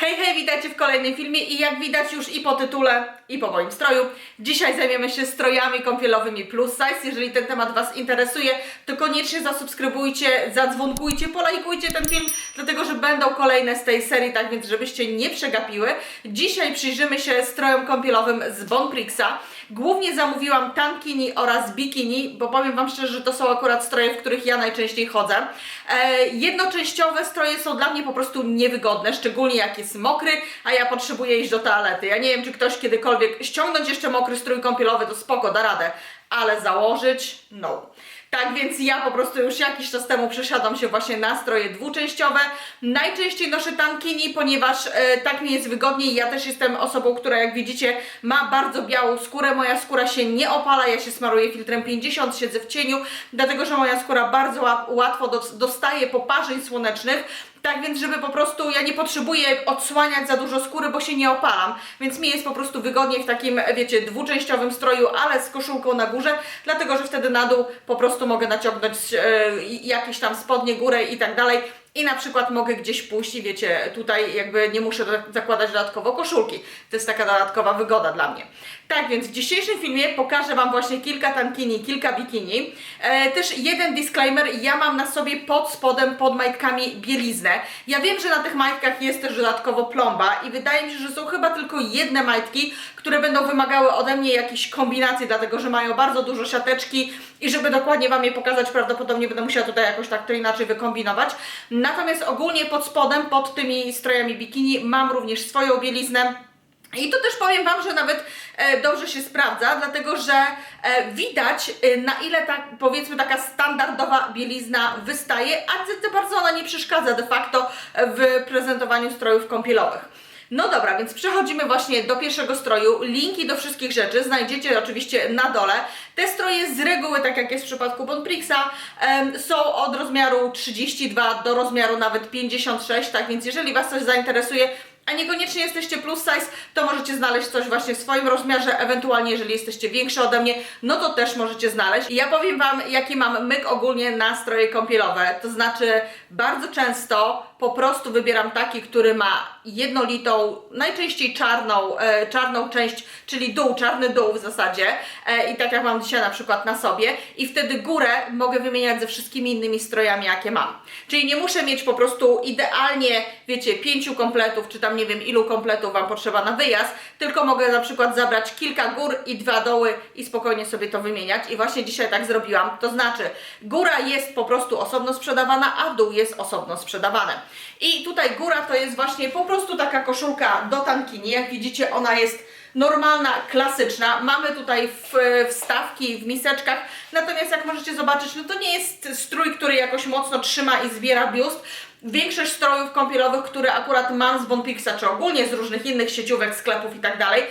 Hej, hej, witajcie w kolejnym filmie i jak widać już i po tytule, i po moim stroju, dzisiaj zajmiemy się strojami kąpielowymi plus size. Jeżeli ten temat Was interesuje, to koniecznie zasubskrybujcie, zadzwonkujcie, polajkujcie ten film, dlatego że będą kolejne z tej serii, tak więc żebyście nie przegapiły. Dzisiaj przyjrzymy się strojom kąpielowym z Bonprixa. Głównie zamówiłam tankini oraz bikini, bo powiem Wam szczerze, że to są akurat stroje, w których ja najczęściej chodzę. E, jednoczęściowe stroje są dla mnie po prostu niewygodne, szczególnie jak jest mokry, a ja potrzebuję iść do toalety. Ja nie wiem, czy ktoś kiedykolwiek ściągnąć jeszcze mokry strój kąpielowy, to spoko, da radę, ale założyć, no. Tak więc ja po prostu już jakiś czas temu przesiadam się właśnie na stroje dwuczęściowe. Najczęściej noszę tankini, ponieważ e, tak mi jest wygodniej. Ja też jestem osobą, która jak widzicie ma bardzo białą skórę. Moja skóra się nie opala, ja się smaruję filtrem 50, siedzę w cieniu, dlatego że moja skóra bardzo ła- łatwo dos- dostaje poparzeń słonecznych. Tak więc, żeby po prostu ja nie potrzebuję odsłaniać za dużo skóry, bo się nie opalam, więc mi jest po prostu wygodniej w takim, wiecie, dwuczęściowym stroju, ale z koszulką na górze, dlatego że wtedy na dół po prostu mogę naciągnąć e, jakieś tam spodnie, górę i tak dalej. I na przykład mogę gdzieś pójść i wiecie, tutaj jakby nie muszę zakładać dodatkowo koszulki. To jest taka dodatkowa wygoda dla mnie. Tak więc w dzisiejszym filmie pokażę Wam właśnie kilka tankini, kilka bikini. E, też jeden disclaimer, ja mam na sobie pod spodem, pod majtkami bieliznę. Ja wiem, że na tych majtkach jest też dodatkowo plomba i wydaje mi się, że są chyba tylko jedne majtki, które będą wymagały ode mnie jakichś kombinacji, dlatego że mają bardzo dużo siateczki i żeby dokładnie Wam je pokazać, prawdopodobnie będę musiała tutaj jakoś tak to inaczej wykombinować. Natomiast ogólnie pod spodem, pod tymi strojami bikini mam również swoją bieliznę. I to też powiem Wam, że nawet e, dobrze się sprawdza, dlatego że e, widać e, na ile ta powiedzmy taka standardowa bielizna wystaje, a za- bardzo ona nie przeszkadza de facto w prezentowaniu strojów kąpielowych. No dobra, więc przechodzimy właśnie do pierwszego stroju. Linki do wszystkich rzeczy znajdziecie oczywiście na dole. Te stroje z reguły, tak jak jest w przypadku Bonprixa, są od rozmiaru 32 do rozmiaru nawet 56, tak więc jeżeli Was coś zainteresuje, a niekoniecznie jesteście plus size, to możecie znaleźć coś właśnie w swoim rozmiarze, ewentualnie jeżeli jesteście większe ode mnie, no to też możecie znaleźć. I ja powiem Wam, jaki mam myk ogólnie na stroje kąpielowe, to znaczy bardzo często po prostu wybieram taki, który ma jednolitą, najczęściej czarną, e, czarną część, czyli dół, czarny dół w zasadzie e, i tak jak mam dzisiaj na przykład na sobie i wtedy górę mogę wymieniać ze wszystkimi innymi strojami, jakie mam. Czyli nie muszę mieć po prostu idealnie, wiecie, pięciu kompletów, czy tam nie wiem ilu kompletów Wam potrzeba na wyjazd, tylko mogę na przykład zabrać kilka gór i dwa doły i spokojnie sobie to wymieniać i właśnie dzisiaj tak zrobiłam. To znaczy, góra jest po prostu osobno sprzedawana, a dół jest osobno sprzedawany. I tutaj góra to jest właśnie po prostu taka koszulka do tankini. Jak widzicie, ona jest normalna, klasyczna. Mamy tutaj w, wstawki w miseczkach, natomiast jak możecie zobaczyć, no to nie jest strój, który jakoś mocno trzyma i zbiera biust. Większość strojów kąpielowych, które akurat mam z Bonpixa, czy ogólnie z różnych innych sieciówek, sklepów i tak dalej,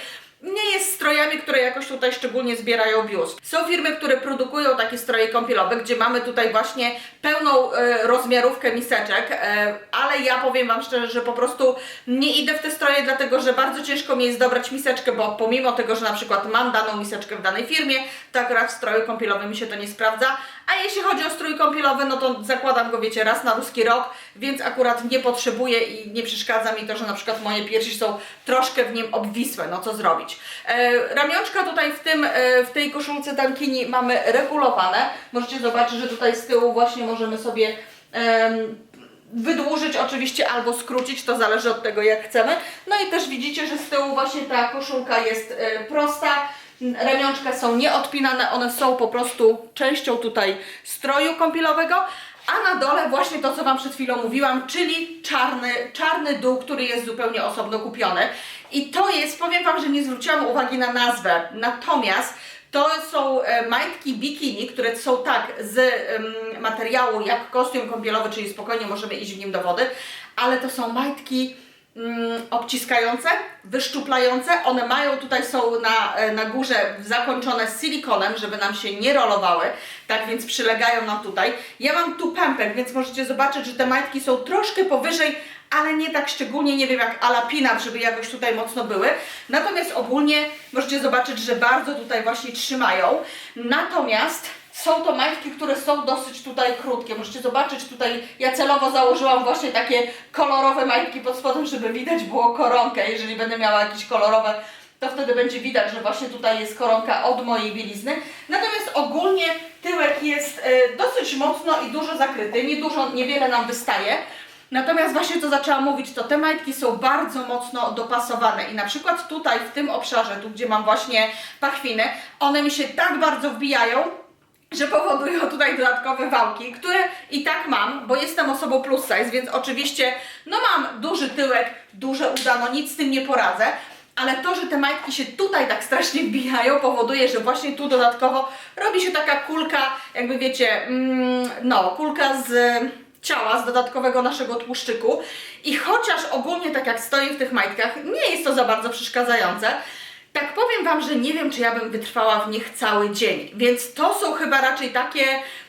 nie jest strojami, które jakoś tutaj szczególnie zbierają biust. Są firmy, które produkują takie stroje kąpielowe, gdzie mamy tutaj właśnie pełną e, rozmiarówkę miseczek, e, ja powiem Wam szczerze, że po prostu nie idę w te stroje, dlatego że bardzo ciężko mi jest dobrać miseczkę, bo pomimo tego, że na przykład mam daną miseczkę w danej firmie, to akurat w stroju kąpielowym mi się to nie sprawdza. A jeśli chodzi o strój kąpielowy, no to zakładam go, wiecie, raz na ruski rok, więc akurat nie potrzebuję i nie przeszkadza mi to, że na przykład moje piersi są troszkę w nim obwisłe, no co zrobić. E, ramionczka tutaj w tym, e, w tej koszulce tankini mamy regulowane. Możecie zobaczyć, że tutaj z tyłu właśnie możemy sobie em, wydłużyć oczywiście albo skrócić, to zależy od tego jak chcemy. No i też widzicie, że z tyłu właśnie ta koszulka jest e, prosta. Ramionczka są nieodpinane, one są po prostu częścią tutaj stroju kąpielowego. A na dole właśnie to, co Wam przed chwilą mówiłam, czyli czarny, czarny dół, który jest zupełnie osobno kupiony. I to jest, powiem Wam, że nie zwróciłam uwagi na nazwę, natomiast to są e, majtki bikini, które są tak z materiału jak kostium kąpielowy, czyli spokojnie możemy iść w nim do wody, ale to są majtki mm, obciskające, wyszczuplające. One mają tutaj są na, e, na górze zakończone silikonem, żeby nam się nie rolowały, tak więc przylegają nam tutaj. Ja mam tu pępek, więc możecie zobaczyć, że te majtki są troszkę powyżej, ale nie tak szczególnie, nie wiem jak alapina, żeby jakoś tutaj mocno były. Natomiast ogólnie możecie zobaczyć, że bardzo tutaj właśnie trzymają. Natomiast są to majtki, które są dosyć tutaj krótkie. Możecie zobaczyć tutaj, ja celowo założyłam właśnie takie kolorowe majtki pod spodem, żeby widać było koronkę. Jeżeli będę miała jakieś kolorowe, to wtedy będzie widać, że właśnie tutaj jest koronka od mojej bielizny. Natomiast ogólnie tyłek jest e, dosyć mocno i dużo zakryty, nie dużo, niewiele nam wystaje. Natomiast właśnie co zaczęłam mówić, to te majtki są bardzo mocno dopasowane. I na przykład tutaj w tym obszarze, tu gdzie mam właśnie pachwiny, one mi się tak bardzo wbijają, że powodują tutaj dodatkowe wałki, które i tak mam, bo jestem osobą plus size, więc oczywiście no mam duży tyłek, duże uda, no nic z tym nie poradzę, ale to, że te majtki się tutaj tak strasznie wbijają, powoduje, że właśnie tu dodatkowo robi się taka kulka, jakby wiecie, mm, no, kulka z ciała, z dodatkowego naszego tłuszczyku. I chociaż ogólnie tak jak stoję w tych majtkach, nie jest to za bardzo przeszkadzające, tak powiem Wam, że nie wiem, czy ja bym wytrwała w nich cały dzień, więc to są chyba raczej takie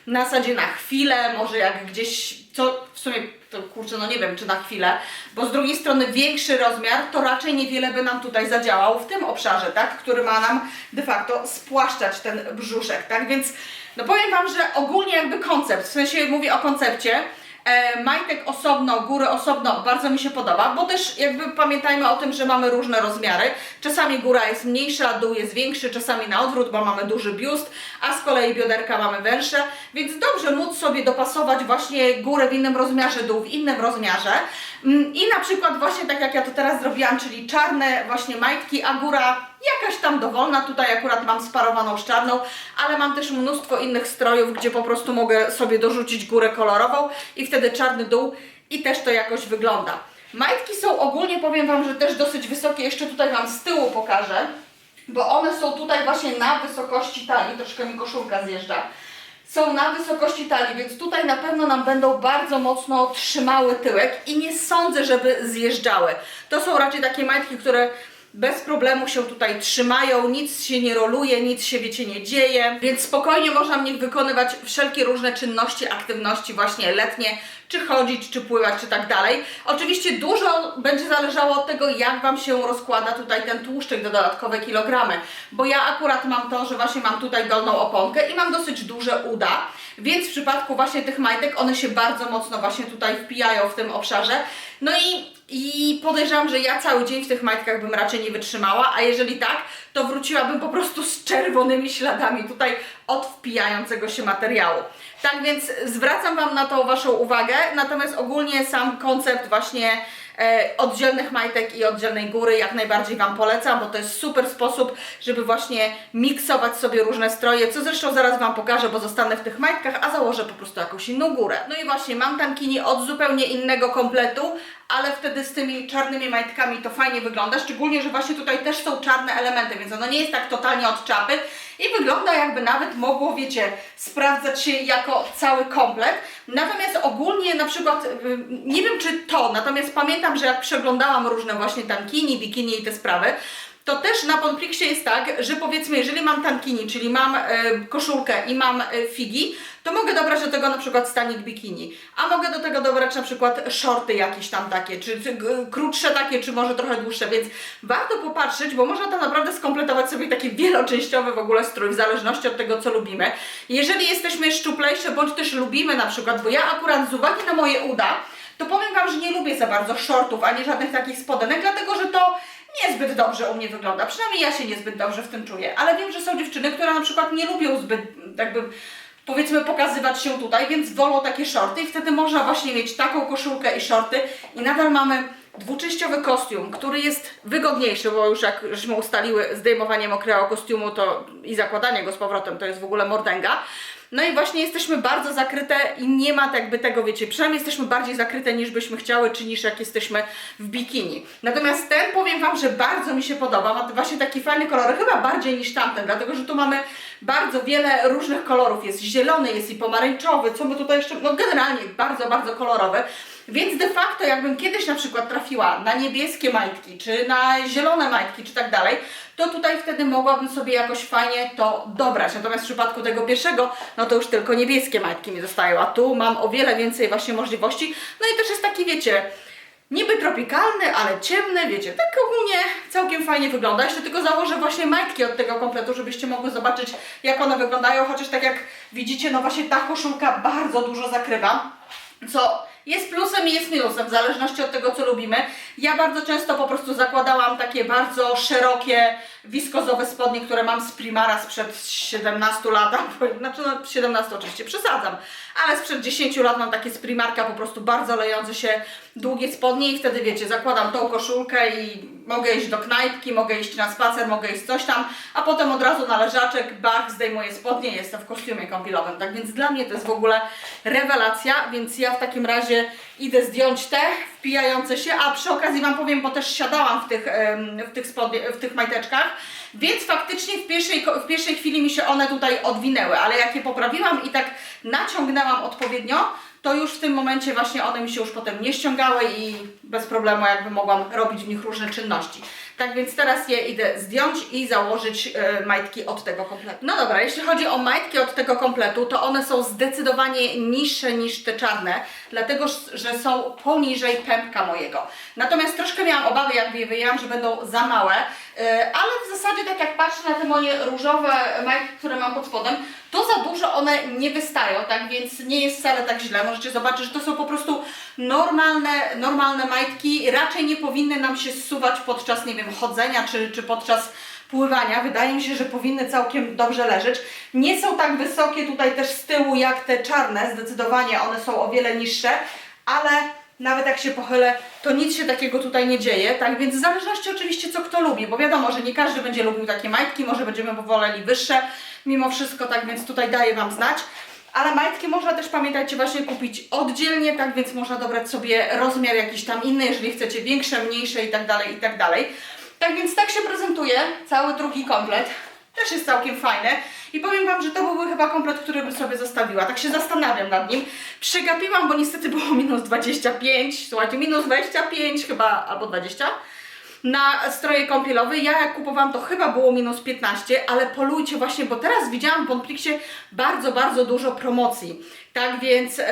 na zasadzie na chwilę, może jak gdzieś, co w sumie, to kurczę, no nie wiem, czy na chwilę, bo z drugiej strony większy rozmiar, to raczej niewiele by nam tutaj zadziałał w tym obszarze, tak, który ma nam de facto spłaszczać ten brzuszek, tak, więc no powiem Wam, że ogólnie jakby koncept, w sensie mówię o koncepcie, majtek osobno, góry osobno, bardzo mi się podoba, bo też jakby pamiętajmy o tym, że mamy różne rozmiary. Czasami góra jest mniejsza, dół jest większy, czasami na odwrót, bo mamy duży biust, a z kolei bioderka mamy węższe, więc dobrze móc sobie dopasować właśnie górę w innym rozmiarze, dół w innym rozmiarze. Mm, I na przykład właśnie tak jak ja to teraz zrobiłam, czyli czarne właśnie majtki, a góra jakaś tam dowolna. Tutaj akurat mam sparowaną z czarną, ale mam też mnóstwo innych strojów, gdzie po prostu mogę sobie dorzucić górę kolorową i wtedy czarny dół i też to jakoś wygląda. Majtki są ogólnie, powiem Wam, że też dosyć wysokie. Jeszcze tutaj Wam z tyłu pokażę, bo one są tutaj właśnie na wysokości talii. Troszkę mi koszulka zjeżdża są na wysokości talii, więc tutaj na pewno nam będą bardzo mocno trzymały tyłek i nie sądzę, żeby zjeżdżały. To są raczej takie majtki, które bez problemu się tutaj trzymają, nic się nie roluje, nic się wiecie nie dzieje, więc spokojnie można w nich wykonywać wszelkie różne czynności, aktywności właśnie letnie, czy chodzić, czy pływać, czy tak dalej. Oczywiście dużo będzie zależało od tego, jak Wam się rozkłada tutaj ten tłuszczyk do dodatkowe kilogramy, bo ja akurat mam to, że właśnie mam tutaj dolną oponkę i mam dosyć duże uda, więc w przypadku właśnie tych majtek one się bardzo mocno właśnie tutaj wpijają w tym obszarze. No i, i podejrzewam, że ja cały dzień w tych majtkach bym raczej nie wytrzymała, a jeżeli tak, to wróciłabym po prostu z czerwonymi śladami tutaj od wpijającego się materiału. Tak więc zwracam Wam na to Waszą uwagę, natomiast ogólnie sam koncept właśnie e, oddzielnych majtek i oddzielnej góry jak najbardziej Wam polecam, bo to jest super sposób, żeby właśnie miksować sobie różne stroje, co zresztą zaraz Wam pokażę, bo zostanę w tych majtkach, a założę po prostu jakąś inną górę. No i właśnie, mam tankini od zupełnie innego kompletu, ale wtedy z tymi czarnymi majtkami to fajnie wygląda, szczególnie, że właśnie tutaj też są czarne elementy, więc ono nie jest tak totalnie od czapy i wygląda jakby nawet mogło, wiecie, sprawdzać się jako cały komplet. Natomiast ogólnie na przykład, y, nie wiem czy to, natomiast pamiętam, że jak przeglądałam różne właśnie tankini, bikini i te sprawy, to też na Ponplixie jest tak, że powiedzmy, jeżeli mam tankini, czyli mam e, koszulkę i mam e, figi, to mogę dobrać do tego na przykład stanik bikini, a mogę do tego dobrać na przykład shorty jakieś tam takie, czy, krótsze takie, czy może trochę dłuższe, więc warto popatrzeć, bo można tam naprawdę skompletować sobie taki wieloczęściowy w ogóle strój, w zależności od tego, co lubimy. Jeżeli jesteśmy szczuplejsze, bądź też lubimy na przykład, bo ja akurat z uwagi na moje uda, to powiem Wam, że nie lubię za bardzo shortów, ani żadnych takich spodenek, dlatego że to niezbyt dobrze u mnie wygląda. Przynajmniej ja się niezbyt dobrze w tym czuję. Ale wiem, że są dziewczyny, które na przykład nie lubią zbyt jakby powiedzmy pokazywać się tutaj, więc wolą takie shorty i wtedy można właśnie mieć taką koszulkę i shorty i nadal mamy dwuczęściowy kostium, który jest wygodniejszy, bo już jak żeśmy ustaliły zdejmowanie mokrego kostiumu to i zakładanie go z powrotem to jest w ogóle mordęga. No i właśnie jesteśmy bardzo zakryte i nie ma tak jakby tego, wiecie, przynajmniej jesteśmy bardziej zakryte niż byśmy chciały, czy niż jak jesteśmy w bikini. Natomiast ten powiem Wam, że bardzo mi się podoba, ma właśnie taki fajny kolor, chyba bardziej niż tamten, dlatego że tu mamy bardzo wiele różnych kolorów, jest zielony, jest i pomarańczowy, co my tutaj jeszcze, no generalnie bardzo, bardzo kolorowy. Więc de facto, jakbym kiedyś na przykład trafiła na niebieskie majtki, czy na zielone majtki, czy tak dalej, to tutaj wtedy mogłabym sobie jakoś fajnie to dobrać. Natomiast w przypadku tego pierwszego, no to już tylko niebieskie majtki mi zostają, a tu mam o wiele więcej właśnie możliwości. No i też jest taki, wiecie, Niby tropikalny, ale ciemny, wiecie, tak ogólnie całkiem fajnie wygląda. Jeszcze tylko założę właśnie majtki od tego kompletu, żebyście mogły zobaczyć, jak one wyglądają, chociaż tak jak widzicie, no właśnie ta koszulka bardzo dużo zakrywa, co jest plusem i jest minusem, w zależności od tego, co lubimy. Ja bardzo często po prostu zakładałam takie bardzo szerokie, wiskozowe spodnie, które mam z Primara sprzed 17 lat, znaczy no 17 oczywiście, przesadzam, ale sprzed 10 lat mam takie z Primarka po prostu bardzo lejące się długie spodnie i wtedy wiecie, zakładam tą koszulkę i mogę iść do knajpki, mogę iść na spacer, mogę iść coś tam, a potem od razu na leżaczek, bach, zdejmuję spodnie jestem w kostiumie kąpielowym. Tak więc dla mnie to jest w ogóle rewelacja, więc ja w takim razie idę zdjąć te wpijające się, a przy okazji Wam powiem, bo też siadałam w tych, w tych, spodnie, w tych majteczkach, więc faktycznie w pierwszej, w pierwszej chwili mi się one tutaj odwinęły, ale jak je poprawiłam i tak naciągnęłam odpowiednio, to już w tym momencie właśnie one mi się już potem nie ściągały i bez problemu jakby mogłam robić w nich różne czynności. Tak więc teraz je idę zdjąć i założyć e, majtki od tego kompletu. No dobra, jeśli chodzi o majtki od tego kompletu, to one są zdecydowanie niższe niż te czarne, dlatego że są poniżej pępka mojego. Natomiast troszkę miałam obawy, jak je wyjęłam, że będą za małe, e, ale w zasadzie tak jak patrzę na te moje różowe majtki, które mam pod spodem, to za dużo one nie wystają, tak więc nie jest wcale tak źle. Możecie zobaczyć, że to są po prostu normalne, normalne majtki. Raczej nie powinny nam się zsuwać podczas, nie wiem, chodzenia czy, czy podczas pływania. Wydaje mi się, że powinny całkiem dobrze leżeć. Nie są tak wysokie tutaj też z tyłu jak te czarne, zdecydowanie one są o wiele niższe, ale nawet jak się pochylę, to nic się takiego tutaj nie dzieje, tak więc w zależności oczywiście co kto lubi, bo wiadomo, że nie każdy będzie lubił takie majtki, może będziemy powoleli wyższe, mimo wszystko, tak więc tutaj daję Wam znać. Ale majtki można też, pamiętajcie, właśnie kupić oddzielnie, tak więc można dobrać sobie rozmiar jakiś tam inny, jeżeli chcecie większe, mniejsze i tak dalej, i tak dalej. Tak więc tak się prezentuje cały drugi komplet. Też jest całkiem fajny. I powiem Wam, że to byłby chyba komplet, który bym sobie zostawiła. Tak się zastanawiam nad nim. Przegapiłam, bo niestety było minus 25. Słuchajcie, minus 25 chyba, albo 20 na stroje kąpielowe. Ja jak kupowałam to chyba było minus 15, ale polujcie właśnie, bo teraz widziałam w Bonprixie bardzo, bardzo dużo promocji. Tak więc e,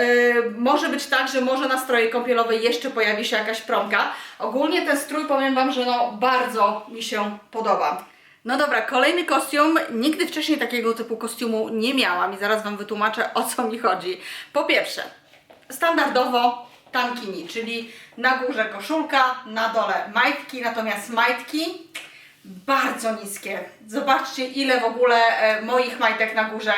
może być tak, że może na stroje kąpielowe jeszcze pojawi się jakaś promka. Ogólnie ten strój powiem Wam, że no bardzo mi się podoba. No dobra, kolejny kostium. Nigdy wcześniej takiego typu kostiumu nie miałam i zaraz Wam wytłumaczę o co mi chodzi. Po pierwsze, standardowo tankini, czyli na górze koszulka, na dole majtki, natomiast majtki bardzo niskie. Zobaczcie ile w ogóle e, moich majtek na górze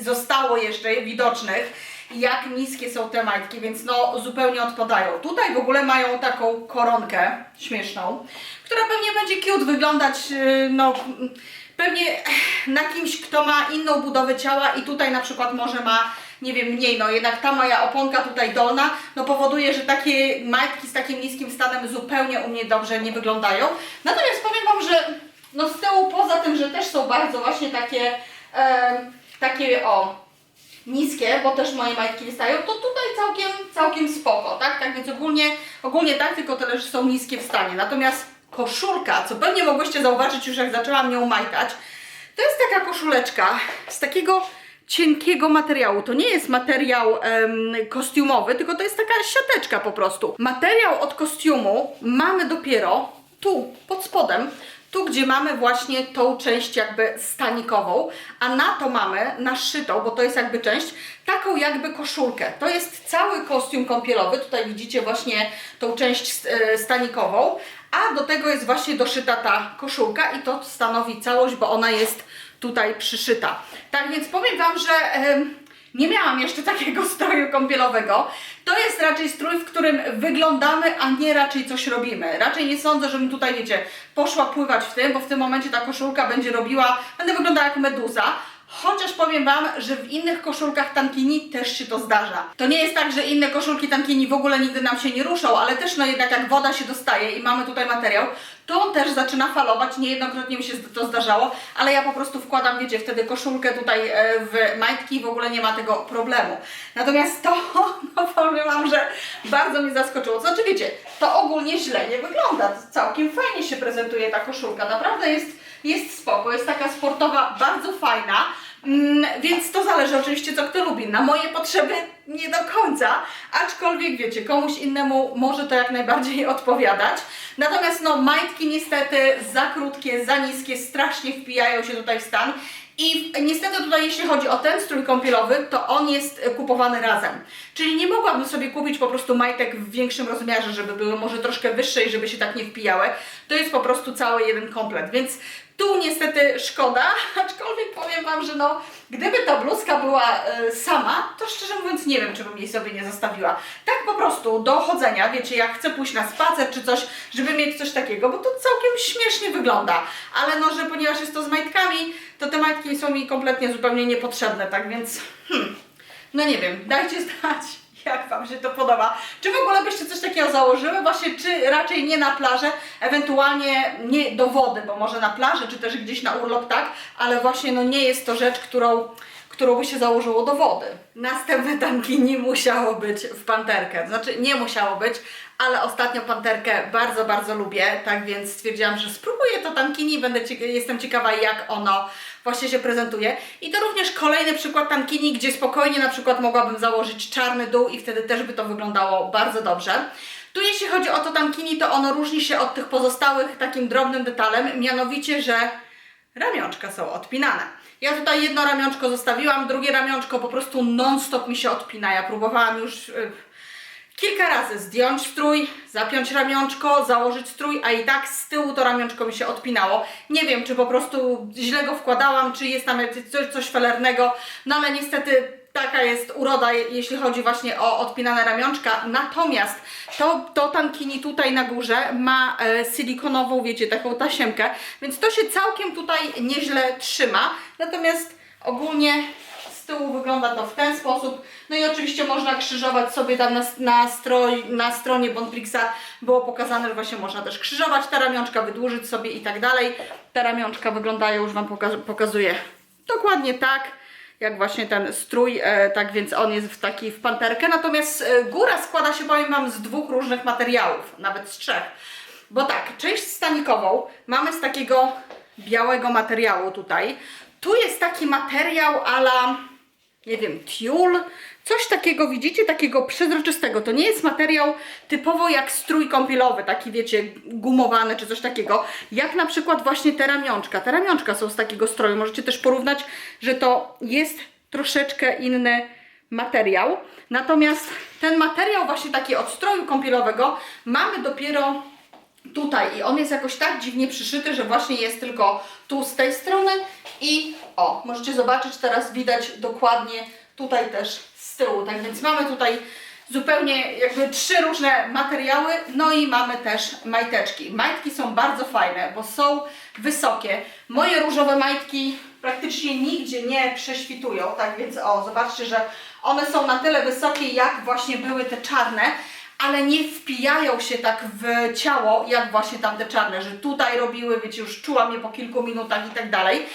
zostało jeszcze widocznych, jak niskie są te majtki, więc no zupełnie odpadają. Tutaj w ogóle mają taką koronkę śmieszną, która pewnie będzie cute wyglądać, yy, no pewnie na kimś, kto ma inną budowę ciała i tutaj na przykład może ma, nie wiem, mniej, no jednak ta moja oponka tutaj dolna, no powoduje, że takie majtki z takim niskim stanem zupełnie u mnie dobrze nie wyglądają. Natomiast powiem Wam, że no z tyłu poza tym, że też są bardzo właśnie takie, em, takie o, niskie, bo też moje majtki wystają, to tutaj całkiem, całkiem spoko, tak? Tak więc ogólnie, ogólnie tak, tylko tyle, że są niskie w stanie. Natomiast koszulka, co pewnie mogłyście zauważyć już jak zaczęłam nią majtać, to jest taka koszuleczka z takiego cienkiego materiału. To nie jest materiał em, kostiumowy, tylko to jest taka siateczka po prostu. Materiał od kostiumu mamy dopiero tu, pod spodem, tu gdzie mamy właśnie tą część jakby stanikową, a na to mamy naszytą, bo to jest jakby część, taką jakby koszulkę. To jest cały kostium kąpielowy, tutaj widzicie właśnie tą część e, stanikową, a do tego jest właśnie doszyta ta koszulka i to stanowi całość, bo ona jest tutaj przyszyta. Tak więc powiem Wam, że nie miałam jeszcze takiego stroju kąpielowego. To jest raczej strój, w którym wyglądamy, a nie raczej coś robimy. Raczej nie sądzę, żebym tutaj, wiecie, poszła pływać w tym, bo w tym momencie ta koszulka będzie robiła, będę wyglądała jak meduza. Chociaż powiem Wam, że w innych koszulkach tankini też się to zdarza. To nie jest tak, że inne koszulki tankini w ogóle nigdy nam się nie ruszą, ale też no jednak jak woda się dostaje i mamy tutaj materiał, to on też zaczyna falować. Niejednokrotnie mi się to zdarzało, ale ja po prostu wkładam, wiecie, wtedy koszulkę tutaj e, w majtki i w ogóle nie ma tego problemu. Natomiast to, no powiem Wam, że bardzo mnie zaskoczyło. Znaczy wiecie, to ogólnie źle nie wygląda. Całkiem fajnie się prezentuje ta koszulka. Naprawdę jest, jest spoko, jest taka sportowa, bardzo fajna. Mm, więc to zależy oczywiście co kto lubi. Na moje potrzeby nie do końca, aczkolwiek wiecie, komuś innemu może to jak najbardziej odpowiadać. Natomiast no majtki niestety za krótkie, za niskie, strasznie wpijają się tutaj w stan. I niestety tutaj jeśli chodzi o ten strój kąpielowy, to on jest e, kupowany razem. Czyli nie mogłabym sobie kupić po prostu majtek w większym rozmiarze, żeby były może troszkę wyższe i żeby się tak nie wpijały. To jest po prostu cały jeden komplet, więc tu niestety szkoda, aczkolwiek powiem Wam, że no, gdyby ta bluzka była e, sama, to szczerze mówiąc nie wiem, czy bym jej sobie nie zostawiła. Tak po prostu do chodzenia, wiecie, jak chcę pójść na spacer czy coś, żeby mieć coś takiego, bo to całkiem śmiesznie wygląda. Ale no, że ponieważ jest to z majtkami, to te majtki są mi kompletnie zupełnie niepotrzebne, tak więc hmm, no nie wiem, dajcie znać. Jak Wam się to podoba? Czy w ogóle byście coś takiego założyły? Właśnie, czy raczej nie na plażę, ewentualnie nie do wody, bo może na plażę, czy też gdzieś na urlop, tak? Ale właśnie no nie jest to rzecz, którą, którą by się założyło do wody. Następne tanki nie musiało być w panterkę. Znaczy nie musiało być, ale ostatnio panterkę bardzo, bardzo lubię, tak więc stwierdziłam, że spróbuję to tankini, będę cieka- jestem ciekawa jak ono właśnie się prezentuje. I to również kolejny przykład tankini, gdzie spokojnie na przykład mogłabym założyć czarny dół i wtedy też by to wyglądało bardzo dobrze. Tu jeśli chodzi o to tankini, to ono różni się od tych pozostałych takim drobnym detalem, mianowicie, że ramionczka są odpinane. Ja tutaj jedno ramionczko zostawiłam, drugie ramionczko po prostu non-stop mi się odpina. Ja próbowałam już y, kilka razy zdjąć strój, zapiąć ramionczko, założyć strój, a i tak z tyłu to ramionczko mi się odpinało. Nie wiem, czy po prostu źle go wkładałam, czy jest tam coś, coś felernego, no ale niestety taka jest uroda, je- jeśli chodzi właśnie o odpinane ramionczka. Natomiast to, to tankini tutaj na górze ma e, silikonową, wiecie, taką tasiemkę, więc to się całkiem tutaj nieźle trzyma. Natomiast ogólnie tyłu wygląda to w ten sposób. No i oczywiście można krzyżować sobie tam na, na, stroj, na stronie Bonprixa było pokazane, że właśnie można też krzyżować te ramionczka, wydłużyć sobie i tak dalej. Te ramionczka wyglądają, już Wam poka pokazuję dokładnie tak jak właśnie ten strój, e, tak więc on jest w taki w panterkę. Natomiast e, góra składa się, powiem Wam, z dwóch różnych materiałów, nawet z trzech. Bo tak, część stanikową mamy z takiego białego materiału tutaj. Tu jest taki materiał ala, nie wiem, tiul, coś takiego, widzicie, takiego przezroczystego. To nie jest materiał typowo jak strój kąpielowy, taki wiecie, gumowany czy coś takiego. Jak na przykład właśnie te ramionczka. Te ramionczka są z takiego stroju. Możecie też porównać, że to jest troszeczkę inny materiał. Natomiast ten materiał właśnie taki od stroju kąpielowego mamy dopiero tutaj i on jest jakoś tak dziwnie przyszyty, że właśnie jest tylko tu z tej strony i o, możecie zobaczyć teraz widać dokładnie tutaj też z tyłu, tak więc mamy tutaj zupełnie jakby trzy różne materiały, no i mamy też majteczki. Majtki są bardzo fajne, bo są wysokie. Moje różowe majtki praktycznie nigdzie nie prześwitują, tak więc o, zobaczcie, że one są na tyle wysokie, jak właśnie były te czarne, ale nie wpijają się tak w ciało, jak właśnie tamte czarne, że tutaj robiły, wiecie, już czułam je po kilku minutach i tak dalej.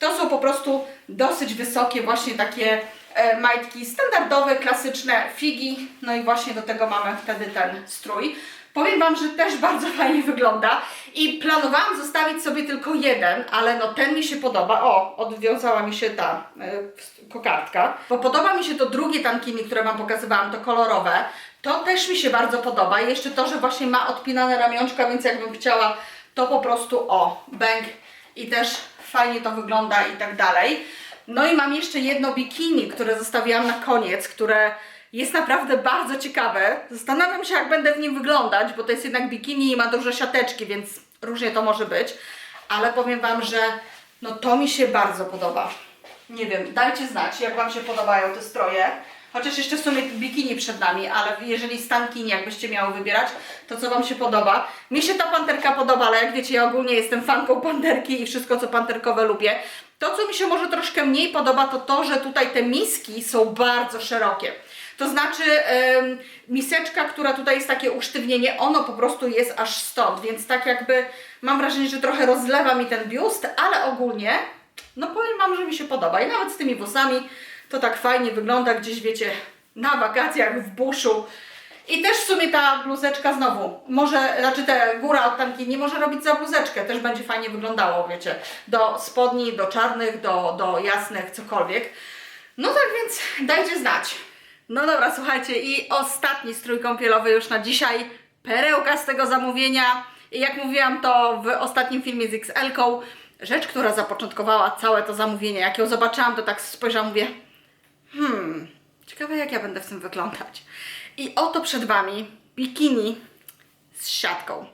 To są po prostu dosyć wysokie właśnie takie e, majtki standardowe, klasyczne figi, no i właśnie do tego mamy wtedy ten strój. Powiem Wam, że też bardzo fajnie wygląda i planowałam zostawić sobie tylko jeden, ale no ten mi się podoba. O, odwiązała mi się ta y, kokardka. Bo podoba mi się to drugie tankini, które Wam pokazywałam, to kolorowe. To też mi się bardzo podoba. I jeszcze to, że właśnie ma odpinane ramionczka, więc jakbym chciała, to po prostu o, bęk i też fajnie to wygląda i tak dalej. No i mam jeszcze jedno bikini, które zostawiłam na koniec, które jest naprawdę bardzo ciekawe. Zastanawiam się, jak będę w nim wyglądać, bo to jest jednak bikini i ma duże siateczki, więc różnie to może być. Ale powiem Wam, że no to mi się bardzo podoba. Nie wiem, dajcie znać, jak Wam się podobają te stroje. Chociaż jeszcze w sumie bikini przed nami, ale jeżeli stankini jakbyście miały wybierać, to co Wam się podoba? Mi się ta panterka podoba, ale jak wiecie, ja ogólnie jestem fanką panterki i wszystko co panterkowe lubię. To, co mi się może troszkę mniej podoba, to to, że tutaj te miski są bardzo szerokie. To znaczy em, miseczka, która tutaj jest takie usztywnienie, ono po prostu jest aż stąd, więc tak jakby mam wrażenie, że trochę rozlewa mi ten biust, ale ogólnie, no powiem Wam, że mi się podoba i nawet z tymi włosami to tak fajnie wygląda gdzieś, wiecie, na wakacjach w buszu I też w sumie ta bluzeczka znowu, może, znaczy te góra od tanki nie może robić za bluzeczkę, też będzie fajnie wyglądało, wiecie, do spodni, do czarnych, do, do jasnych, cokolwiek. No tak więc dajcie znać. No dobra, słuchajcie, i ostatni strój kąpielowy już na dzisiaj, perełka z tego zamówienia. I jak mówiłam to w ostatnim filmie z XL-ką, rzecz, która zapoczątkowała całe to zamówienie, jak ją zobaczyłam, to tak spojrzałam, mówię, hmm, ciekawe jak ja będę w tym wyglądać. I oto przed Wami bikini z siatką.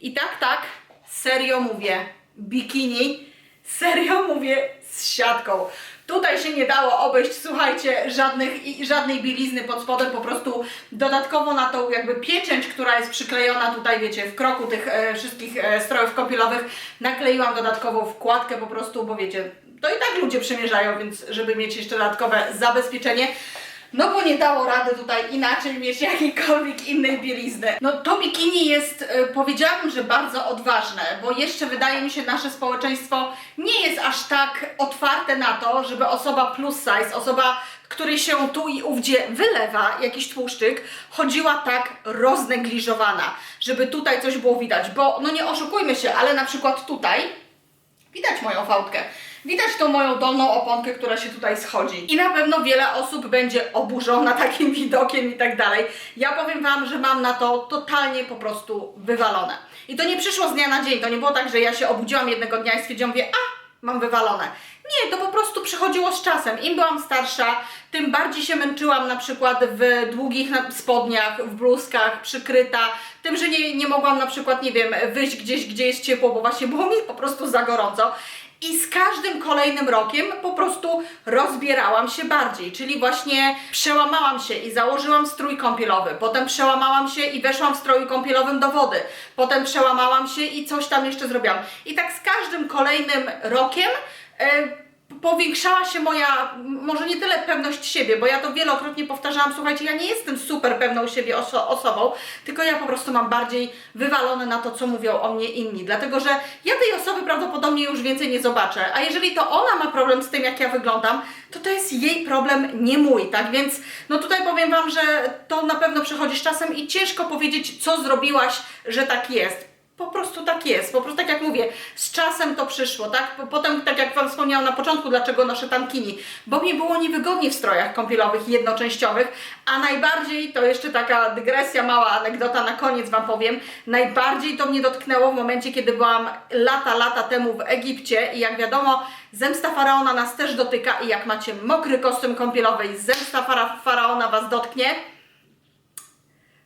I tak, tak, serio mówię, bikini, serio mówię z siatką. Tutaj się nie dało obejść, słuchajcie, żadnych, żadnej bielizny pod spodem, po prostu dodatkowo na tą jakby pieczęć, która jest przyklejona tutaj, wiecie, w kroku tych e, wszystkich e, strojów kąpielowych, nakleiłam dodatkową wkładkę po prostu, bo wiecie, to i tak ludzie przymierzają, więc żeby mieć jeszcze dodatkowe zabezpieczenie, no bo nie dało rady tutaj inaczej mieć jakiejkolwiek innej bielizny. No to bikini jest, y, powiedziałabym, że bardzo odważne, bo jeszcze wydaje mi się nasze społeczeństwo nie jest aż tak otwarte na to, żeby osoba plus size, osoba, której się tu i ówdzie wylewa jakiś tłuszczyk, chodziła tak roznegliżowana, żeby tutaj coś było widać, bo no nie oszukujmy się, ale na przykład tutaj Widać moją fałdkę. Widać tą moją dolną oponkę, która się tutaj schodzi. I na pewno wiele osób będzie oburzona takim widokiem i tak dalej. Ja powiem Wam, że mam na to totalnie po prostu wywalone. I to nie przyszło z dnia na dzień. To nie było tak, że ja się obudziłam jednego dnia i stwierdziłam, mówię, a, mam wywalone. Nie, to po prostu przychodziło z czasem. Im byłam starsza, tym bardziej się męczyłam na przykład w długich spodniach, w bluzkach, przykryta. Tym, że nie, nie mogłam na przykład, nie wiem, wyjść gdzieś, gdzie jest ciepło, bo właśnie było mi po prostu za gorąco. I z każdym kolejnym rokiem po prostu rozbierałam się bardziej, czyli właśnie przełamałam się i założyłam strój kąpielowy, potem przełamałam się i weszłam w stroju kąpielowym do wody, potem przełamałam się i coś tam jeszcze zrobiłam. I tak z każdym kolejnym rokiem e, powiększała się moja, może nie tyle pewność siebie, bo ja to wielokrotnie powtarzałam, słuchajcie, ja nie jestem super pewną siebie oso osobą, tylko ja po prostu mam bardziej wywalone na to, co mówią o mnie inni, dlatego że ja tej osoby prawdopodobnie już więcej nie zobaczę, a jeżeli to ona ma problem z tym, jak ja wyglądam, to to jest jej problem, nie mój, tak, więc no tutaj powiem Wam, że to na pewno przychodzi z czasem i ciężko powiedzieć, co zrobiłaś, że tak jest. Po prostu tak jest, po prostu tak jak mówię, z czasem to przyszło, tak? Po- Potem, tak jak Wam wspomniałam na początku, dlaczego noszę tankini, bo mi było niewygodnie w strojach kąpielowych jednoczęściowych, a najbardziej, to jeszcze taka dygresja, mała anegdota na koniec Wam powiem, najbardziej to mnie dotknęło w momencie, kiedy byłam lata, lata temu w Egipcie i jak wiadomo, zemsta Faraona nas też dotyka i jak macie mokry kostium kąpielowy i zemsta fara Faraona Was dotknie,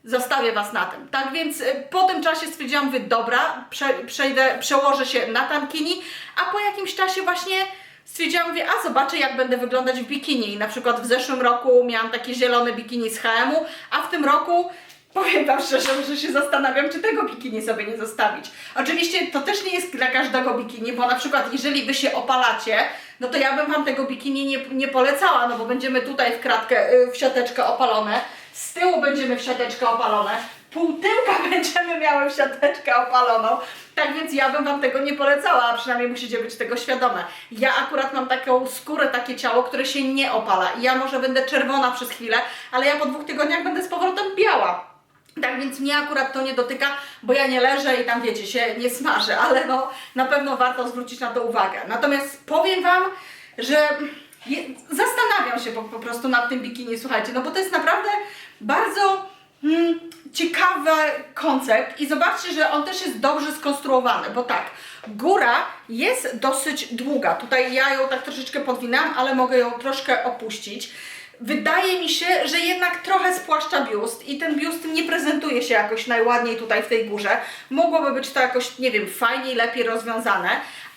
Zostawię Was na tym. Tak więc y, po tym czasie stwierdziłam, mówię, dobra, prze, przejdę, przełożę się na tankini, a po jakimś czasie właśnie stwierdziłam, mówię, a zobaczę jak będę wyglądać w bikini. I na przykład w zeszłym roku miałam takie zielone bikini z H&M-u, a w tym roku powiem Wam szczerze, że się zastanawiam, czy tego bikini sobie nie zostawić. Oczywiście to też nie jest dla każdego bikini, bo na przykład jeżeli Wy się opalacie, no to ja bym Wam tego bikini nie, nie polecała, no bo będziemy tutaj w kratkę, y, w siateczkę opalone, z tyłu będziemy w siateczkę opalone, pół tyłka będziemy miały w siateczkę opaloną, tak więc ja bym Wam tego nie polecała, a przynajmniej musicie być tego świadome. Ja akurat mam taką skórę, takie ciało, które się nie opala i ja może będę czerwona przez chwilę, ale ja po dwóch tygodniach będę z powrotem biała. Tak więc mnie akurat to nie dotyka, bo ja nie leżę i tam wiecie, się nie smażę, ale no na pewno warto zwrócić na to uwagę. Natomiast powiem Wam, że się po, po prostu nad tym bikini, słuchajcie, no bo to jest naprawdę bardzo mm, ciekawy koncept i zobaczcie, że on też jest dobrze skonstruowany, bo tak, góra jest dosyć długa, tutaj ja ją tak troszeczkę podwinęłam, ale mogę ją troszkę opuścić. Wydaje mi się, że jednak trochę spłaszcza biust i ten biust nie prezentuje się jakoś najładniej tutaj w tej górze. Mogłoby być to jakoś, nie wiem, fajniej, lepiej rozwiązane,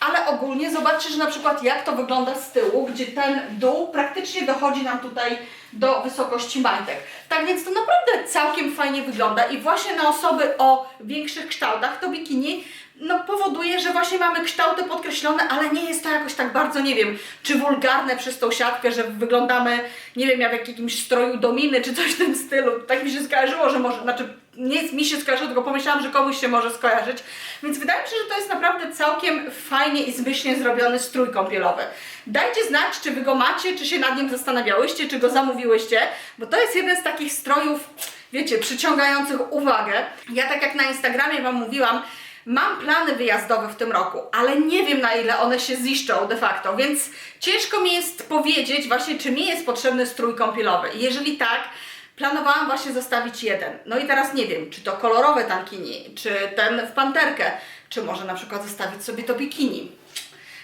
ale ogólnie zobaczcie, że na przykład jak to wygląda z tyłu, gdzie ten dół praktycznie dochodzi nam tutaj do wysokości majtek. Tak więc to naprawdę całkiem fajnie wygląda i właśnie na osoby o większych kształtach to bikini no, powoduje, że właśnie mamy kształty podkreślone, ale nie jest to jakoś tak bardzo, nie wiem, czy wulgarne przez tą siatkę, że wyglądamy, nie wiem, jak w jakimś stroju dominy, czy coś w tym stylu. Tak mi się skojarzyło, że może, znaczy nie mi się skojarzyło, tylko pomyślałam, że komuś się może skojarzyć. Więc wydaje mi się, że to jest naprawdę całkiem fajnie i zmyślnie zrobiony strój kąpielowy. Dajcie znać, czy wy go macie, czy się nad nim zastanawiałyście, czy go zamówiłyście, bo to jest jeden z takich strojów, wiecie, przyciągających uwagę. Ja tak jak na Instagramie Wam mówiłam, Mam plany wyjazdowe w tym roku, ale nie wiem na ile one się ziszczą de facto, więc ciężko mi jest powiedzieć właśnie, czy mi jest potrzebny strój kąpielowy. Jeżeli tak, planowałam właśnie zostawić jeden. No i teraz nie wiem, czy to kolorowe tankini, czy ten w panterkę, czy może na przykład zostawić sobie to bikini.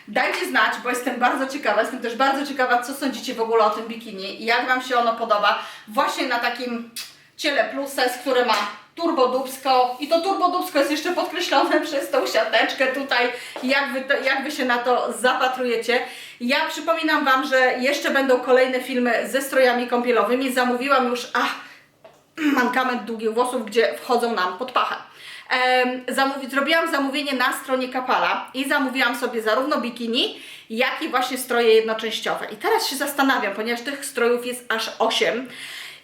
Dajcie znać, bo jestem bardzo ciekawa, jestem też bardzo ciekawa, co sądzicie w ogóle o tym bikini i jak Wam się ono podoba właśnie na takim ciele plus size, które ma turbodubsko i to turbodubsko jest jeszcze podkreślone przez tą siateczkę tutaj, jak wy, to, jak wy się na to zapatrujecie. Ja przypominam Wam, że jeszcze będą kolejne filmy ze strojami kąpielowymi, zamówiłam już, ach, mankament długich włosów, gdzie wchodzą nam pod pachę. Zamówi, zrobiłam zamówienie na stronie Kapala i zamówiłam sobie zarówno bikini, jak i właśnie stroje jednoczęściowe. I teraz się zastanawiam, ponieważ tych strojów jest aż 8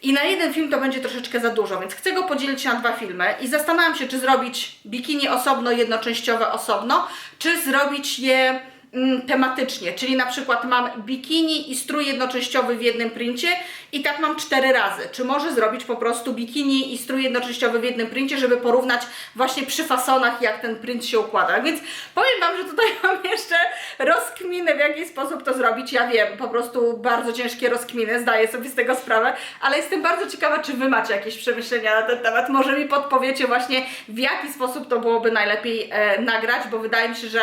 i na jeden film to będzie troszeczkę za dużo, więc chcę go podzielić na dwa filmy i zastanawiam się, czy zrobić bikini osobno, jednoczęściowe osobno, czy zrobić je tematycznie, czyli na przykład mam bikini i strój jednoczęściowy w jednym princie i tak mam cztery razy. Czy może zrobić po prostu bikini i strój jednoczęściowy w jednym princie, żeby porównać właśnie przy fasonach, jak ten print się układa. Więc powiem Wam, że tutaj mam jeszcze rozkminę, w jaki sposób to zrobić. Ja wiem, po prostu bardzo ciężkie rozkminy, zdaję sobie z tego sprawę, ale jestem bardzo ciekawa, czy Wy macie jakieś przemyślenia na ten temat. Może mi podpowiecie właśnie, w jaki sposób to byłoby najlepiej e, nagrać, bo wydaje mi się, że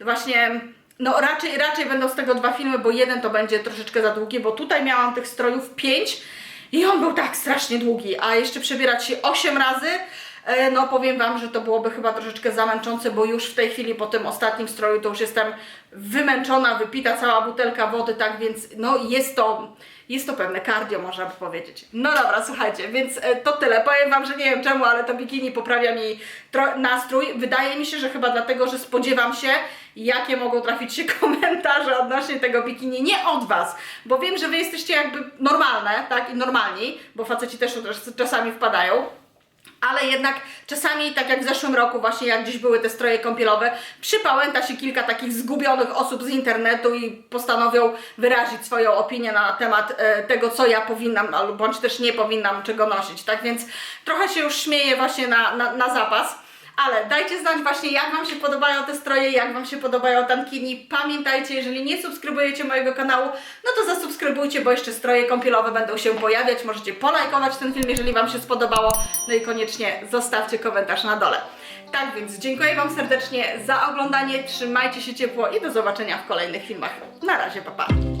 właśnie no raczej, raczej będą z tego dwa filmy, bo jeden to będzie troszeczkę za długi, bo tutaj miałam tych strojów pięć i on był tak strasznie długi, a jeszcze przebierać się osiem razy, e, no powiem Wam, że to byłoby chyba troszeczkę zamęczące, bo już w tej chwili po tym ostatnim stroju to już jestem wymęczona, wypita cała butelka wody, tak więc no jest to, jest to pewne cardio, można by powiedzieć. No dobra, słuchajcie, więc e, to tyle. Powiem Wam, że nie wiem czemu, ale to bikini poprawia mi nastrój. Wydaje mi się, że chyba dlatego, że spodziewam się, jakie mogą trafić się komentarze odnośnie tego bikini. Nie od Was, bo wiem, że Wy jesteście jakby normalne, tak, i normalni, bo faceci też czasami wpadają. Ale jednak czasami, tak jak w zeszłym roku, właśnie jak gdzieś były te stroje kąpielowe, przypałęta się kilka takich zgubionych osób z internetu i postanowią wyrazić swoją opinię na temat e, tego, co ja powinnam, albo bądź też nie powinnam czego nosić. Tak więc trochę się już śmieję właśnie na, na, na zapas. Ale dajcie znać właśnie, jak Wam się podobają te stroje, jak Wam się podobają tankini. Pamiętajcie, jeżeli nie subskrybujecie mojego kanału, no to zasubskrybujcie, bo jeszcze stroje kąpielowe będą się pojawiać. Możecie polajkować ten film, jeżeli Wam się spodobało. No i koniecznie zostawcie komentarz na dole. Tak więc dziękuję Wam serdecznie za oglądanie, trzymajcie się ciepło i do zobaczenia w kolejnych filmach. Na razie, pa pa!